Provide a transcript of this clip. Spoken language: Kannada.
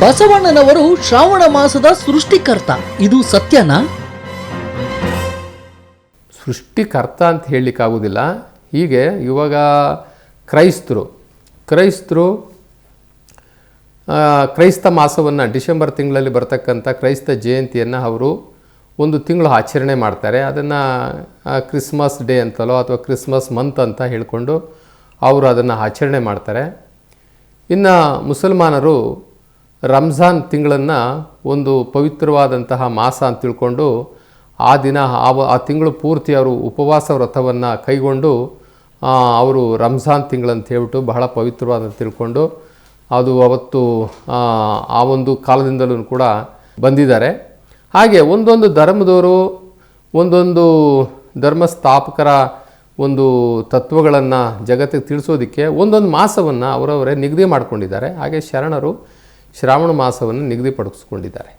ಬಸವಣ್ಣನವರು ಶ್ರಾವಣ ಮಾಸದ ಸೃಷ್ಟಿಕರ್ತ. ಇದು ಸತ್ಯನಾ? ಸೃಷ್ಟಿಕರ್ತ ಅಂತ ಹೇಳಲಿಕ್ಕಾಗೋದಿಲ್ಲ ಹೀಗೆ ಇವಾಗ ಕ್ರೈಸ್ತರು ಕ್ರೈಸ್ತರು ಕ್ರೈಸ್ತ ಮಾಸವನ್ನು ಡಿಸೆಂಬರ್ ತಿಂಗಳಲ್ಲಿ ಬರ್ತಕ್ಕಂಥ ಕ್ರೈಸ್ತ ಜಯಂತಿಯನ್ನು ಅವರು ಒಂದು ತಿಂಗಳು ಆಚರಣೆ ಮಾಡ್ತಾರೆ. ಅದನ್ನು ಕ್ರಿಸ್ಮಸ್ ಡೇ ಅಂತಲೋ ಅಥವಾ ಕ್ರಿಸ್ಮಸ್ ಮಂತ್ ಅಂತ ಹೇಳಿಕೊಂಡು ಅವರು ಅದನ್ನು ಆಚರಣೆ ಮಾಡ್ತಾರೆ. ಇನ್ನು ಮುಸಲ್ಮಾನರು ರಂಜಾನ್ ತಿಂಗಳನ್ನು ಒಂದು ಪವಿತ್ರವಾದಂತಹ ಮಾಸ ಅಂತ ತಿಳ್ಕೊಂಡು ಆ ದಿನ ಆ ತಿಂಗಳು ಪೂರ್ತಿ ಅವರು ಉಪವಾಸ ವ್ರತವನ್ನು ಕೈಗೊಂಡು ಅವರು ರಂಜಾನ್ ತಿಂಗಳಂತ ಹೇಳ್ಬಿಟ್ಟು ಬಹಳ ಪವಿತ್ರವಾದ ತಿಳ್ಕೊಂಡು ಅದು ಅವತ್ತು ಆ, ಒಂದು ಕಾಲದಿಂದಲೂ ಕೂಡ ಬಂದಿದ್ದಾರೆ. ಹಾಗೆ ಒಂದೊಂದು ಧರ್ಮದವರು ಒಂದೊಂದು ಧರ್ಮ ಸ್ಥಾಪಕರ ಒಂದು ತತ್ವಗಳನ್ನು ಜಗತ್ತಿಗೆ ತಿಳಿಸೋದಕ್ಕೆ ಒಂದೊಂದು ಮಾಸವನ್ನು ಅವರವರೇ ನಿಗದಿ ಮಾಡಿಕೊಂಡಿದ್ದಾರೆ. ಹಾಗೆ ಶರಣರು ಶ್ರಾವಣ ಮಾಸವನ್ನು ನಿಗದಿಪಡಿಸ್ಕೊಂಡಿದ್ದಾರೆ.